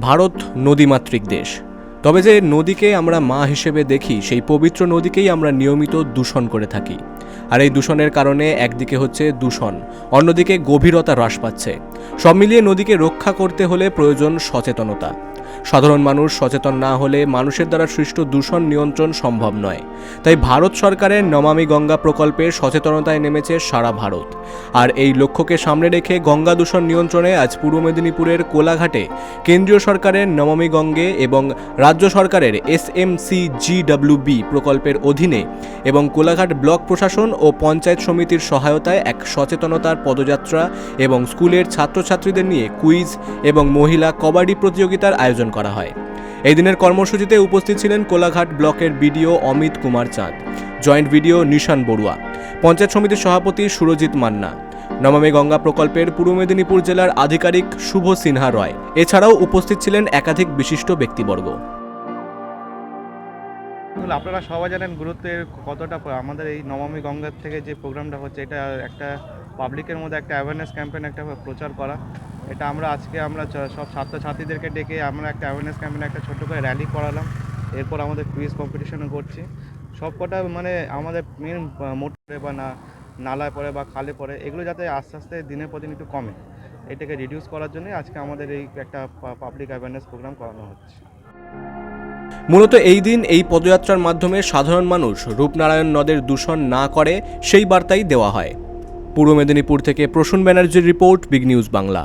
ভারত নদীমাতৃক দেশ। তবে যে নদীকে আমরা মা হিসেবে দেখি, সেই পবিত্র নদীকেই আমরা নিয়মিত দূষণ করে থাকি। আর এই দূষণের কারণে একদিকে হচ্ছে দূষণ, অন্যদিকে গভীরতা হ্রাস পাচ্ছে। সব মিলিয়ে নদীকে রক্ষা করতে হলে প্রয়োজন সচেতনতা। সাধারণ মানুষ সচেতন না হলে মানুষের দ্বারা সৃষ্ট দূষণ নিয়ন্ত্রণ সম্ভব নয়। তাই ভারত সরকারের নমামি গঙ্গা প্রকল্পে সচেতনতায় নেমেছে সারা ভারত। আর এই লক্ষ্যকে সামনে রেখে গঙ্গা দূষণ নিয়ন্ত্রণে আজ পূর্ব মেদিনীপুরের কোলাঘাটে কেন্দ্রীয় সরকারের নমামি গঙ্গে এবং রাজ্য সরকারের এস এম সি জিডব্লিউবি প্রকল্পের অধীনে এবং কোলাঘাট ব্লক প্রশাসন ও পঞ্চায়েত সমিতির সহায়তায় এক সচেতনতার পদযাত্রা এবং স্কুলের ছাত্রছাত্রীদের নিয়ে কুইজ এবং মহিলা কবাডি প্রতিযোগিতার আয়োজন করা হয়। এই দিনের কর্মসূচিতে উপস্থিত ছিলেন কোলাঘাট ব্লকের BDO Amit Kumar Chand, joint BDO Nishan Barua, panchayat সমিতির সভাপতি সুরজিৎ মান্না, নমামী গঙ্গা প্রকল্পের পূর্ব মেদিনীপুর জেলার আধিকারিক শুভ সিনহা রয়। এছাড়াও উপস্থিত ছিলেন একাধিক বিশিষ্ট ব্যক্তিবর্গ। আপনারা সবাই জানেন গুরুত্বের কতটা আমাদের এই নমামি গঙ্গার থেকে যে প্রোগ্রামটা হচ্ছে, এটা একটা পাবলিকের মধ্যে একটা অ্যাওয়ারনেস ক্যাম্পেইন একটা প্রচার করা। এটা আমরা আজকে আমরা সব ছাত্রছাত্রীদেরকে ডেকে আমরা একটা অ্যাওয়ারনেস ক্যাম্পেইন একটা ছোট্ট করে র্যালি করালাম। এরপর আমাদের কুইজ কম্পিটিশনও করছি। সব কটা মানে আমাদের মেন মোটরে বা না, নালায় পড়ে বা খালে পড়ে, এগুলো যাতে আস্তে আস্তে দিনের পর দিন একটু কমে। এটাকে রিডিউস করার জন্যই আজকে আমাদের এই একটা পাবলিক অ্যাওয়ারনেস প্রোগ্রাম করানো হচ্ছে। মূলত এই দিন এই পদযাত্রার মাধ্যমে সাধারণ মানুষ রূপনারায়ণ নদের দূষণ না করে সেই বার্তাই দেওয়া হয়। পূর্ব মেদিনীপুর থেকে প্রসূন ব্যানার্জির রিপোর্ট, বিগ নিউজ বাংলা।